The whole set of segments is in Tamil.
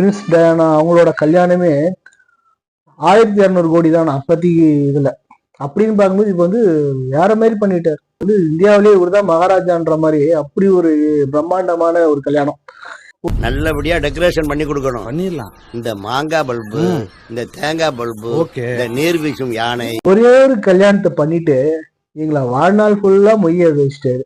பிரின்ஸ் டயானா அவங்களோட கல்யாணமே ஆயிரத்தி இரநூறு கோடி தான் அப்போதைக்கு இதுல. அப்படின்னு பார்க்கும்போது இப்போ வந்து வேற மாதிரி பண்ணிட்டார். வந்து இந்தியாவிலேயே இவர் தான் மகாராஜான்ற மாதிரி அப்படி ஒரு பிரம்மாண்டமான ஒரு கல்யாணம். நல்லபடியா டெக்கரேஷன் பண்ணி கொடுக்கணும். பண்ணிடலாம். இந்த மாங்காய் பல்பு இந்த தேங்காய் பல்பு இந்த நீர் வீசும் யானை. ஒரே ஒரு கல்யாணத்தை பண்ணிட்டு எங்களை வாழ்நாள் ஃபுல்லா மொய்ய வச்சுட்டாரு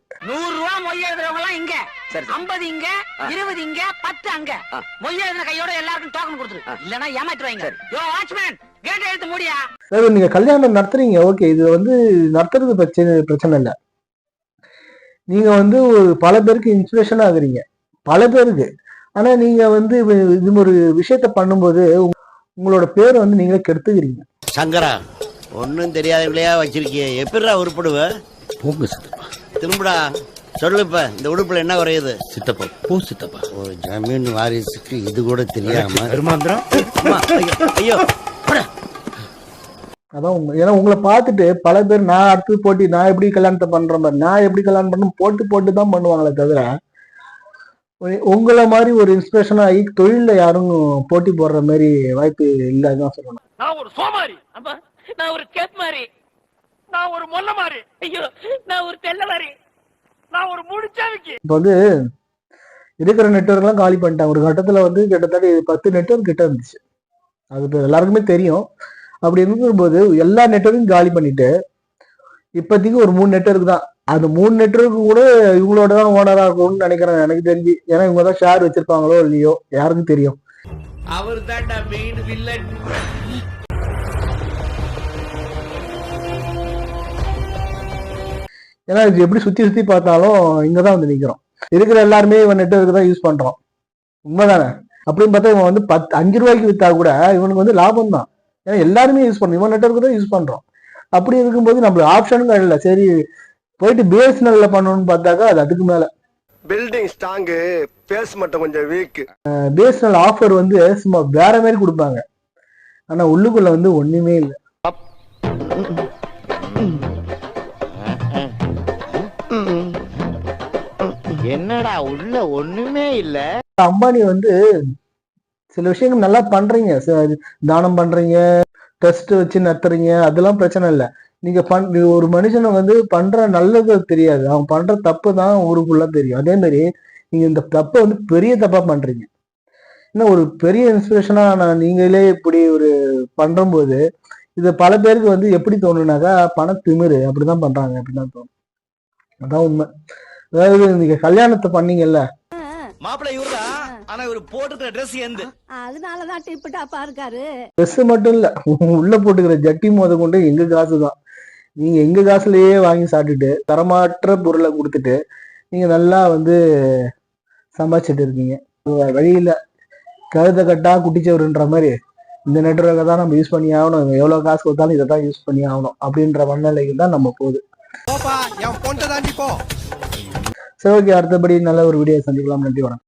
ஐம்பது இங்க இருபது இங்க பத்து அங்க. மொய் எழுதுன கையோட எல்லாருக்கும் டோக்கன் கொடுத்துரு. இல்லனா ஏமாற்றுவாங்க யோ வாட்ச்மேன் கேட் எழுத்து மூடியா? அதாவது நீங்க கல்யாணம் நடத்துறீங்க. ஓகே இது வந்து நடத்துறது பிரச்சனை பிரச்சனை இல்லை. நீங்க வந்து ஒரு பல பேருக்கு இன்ஸ்பிரேஷன் ஆகுறீங்க பல பேருக்கு. ஆனா நீங்க வந்து இது- ஒரு விஷயத்த பண்ணும்போது உங்க- உங்களோட பேரை வந்து நீங்களே கெடுத்துக்கிறீங்க. சங்கரா ஒன்னும் தெரியாதவங்களையா வச்சிருக்கிய. எப்படிடா உருப்படுவ? போங்க திரும்புடா. சொல்லு இப்ப இந்த உடுப்புல என்ன குறையுது? சித்தப்பா போ சித்தப்பா. ஒரு ஜமீன் வாரிசுக்கு இது கூட தெரியாம. கருமாந்திரம் அம்மா, ஐயோ. அதான் உங்க ஏன்னா உங்களை பார்த்துட்டு பல பேர் நான் அடுத்து போட்டி நான் எப்படி கல்யாணத்தை பண்ற மாதிரி நான் எப்படி கல்யாணம் பண்ணணும் போட்டு போட்டு தான் பண்ணுவாங்களே தவிர உங்களை மாதிரி ஒரு இன்ஸ்பிரேஷன் ஆகி தொழில்ல யாரும் போட்டி போடுற மாதிரி வாய்ப்பு இல்லைன்னு சொல்லணும். நான் ஒரு சோமாரி. நான் ஒரு கேப் மாதிரி நான் ஒரு மொல்ல மாதிரி ஐயோ நான் ஒரு தெல்ல மாதிரி நான் ஒரு முடிச்சாவிக்கு. இப்போ வந்து இருக்கிற நெட்ஒர்க்லாம் காலி பண்ணிட்டாங்க. ஒரு கட்டத்துல வந்து கிட்டத்தட்ட பத்து நெட்ஒர்க் கிட்ட இருந்துச்சு. அது இப்போ எல்லாருக்குமே தெரியும். அப்படி இருக்கும்போது எல்லா நெட்ஒர்க்கும் காலி பண்ணிட்டு இப்போதைக்கு ஒரு மூணு நெட்ஒர்க் தான். அந்த மூணு நெட்ஒர்க் கூட இவங்களோட தான் ஓனரா இருக்கும்னு நினைக்கிறேன். எனக்கு தெரிஞ்சு. ஏன்னா இவங்க தான் ஷேர் வச்சிருப்பாங்களோ இல்லையோ யாருக்கும் தெரியும். அவர் தான்டா ஏன்னா இது எப்படி சுத்தி சுத்தி பார்த்தாலும் இங்க தான் வந்து நிக்கிறோம். இருக்கிற எல்லாருமே இவன் நெட்ஒர்க் தான் யூஸ் பண்றோம் உண்மைதானே? அப்படின்னு பார்த்தா இவன் வந்து பத்து அஞ்சு ரூபாய்க்கு வித்தா கூட இவனுக்கு வந்து லாபம் தான். ஏன்னா எல்லாருமே யூஸ் பண்ணுறோம் இவன் நெட்ஒர்க் தான் யூஸ் பண்றோம் அப்படி இருக்கும்போது நம்மளுக்கு ஆப்ஷனும் இல்லை சரி போயிட்டு பிஎஸ்என்எல்ல பண்ணணும்னு பார்த்தாக்கா அது அதுக்கு மேல. பில்டிங் ஸ்ட்ராங்கு பேஸ் மட்டும் கொஞ்சம் வீக் பிஎஸ்என்எல் ஆஃபர் வந்து சும்மா வேற மாதிரி கொடுப்பாங்க. ஆனா உள்ளுக்குள்ள வந்து ஒண்ணுமே இல்லை. என்னடா உள்ள ஒண்ணுமே இல்ல. அம்பானி வந்து சில விஷயங்கள் நல்லா பண்றீங்க. தானம் பண்றீங்க டெஸ்ட் வச்சு நடத்துறீங்க அதெல்லாம் பிரச்சனை இல்லை. நீங்க பண் ஒரு மனுஷனை வந்து பண்ற நல்லது தெரியாது. அவன் பண்ற தப்பு தான் ஊருக்குள்ள தெரியும். அதே மாதிரி நீங்க இந்த தப்பை வந்து பெரிய தப்பா பண்றீங்க. இன்னும் ஒரு பெரிய இன்ஸ்பிரேஷனா நான் நீங்களே இப்படி ஒரு பண்றம்போது இது பல பேருக்கு வந்து எப்படி தோணுனாக்கா பண திமிரு அப்படிதான் பண்றாங்க அப்படின்னு தான் தோணும். அதான் உண்மை. அதாவது நீங்க கல்யாணத்தை பண்ணீங்கல்ல. மாப்பிள்ளை இவர்தான். ஆனா இவர் போட்டுக்கிற ட்ரெஸ் எந்த? அதனாலதான் டிப்பு டாப்பா இருக்காரு ட்ரெஸ் மட்டும் இல்ல உள்ள போட்டுக்கிற ஜட்டி முத கொண்டு எங்க காசு தான் நீங்க எங்க காசுலயே வாங்கி சாப்பிட்டுட்டு தரமாற்ற பொருளை கொடுத்துட்டு நீங்க நல்லா வந்து சம்பாதிச்சிட்டு இருக்கீங்க. வேற வழி இல்ல. கழுத கட்டா குட்டிச்சவருன்ற மாதிரி இந்த நெட்ஒர்க்கை தான் நம்ம யூஸ் பண்ணி ஆகணும். எவ்வளவு காசு கொடுத்தாலும் இதை தான் யூஸ் பண்ணி ஆகணும். அப்படின்ற மனநிலைக்கு தான் நம்ம போகுது. சரி ஓகே அடுத்தபடி நல்ல ஒரு வீடியோ சந்திக்கலாம் நன்றி வணக்கம்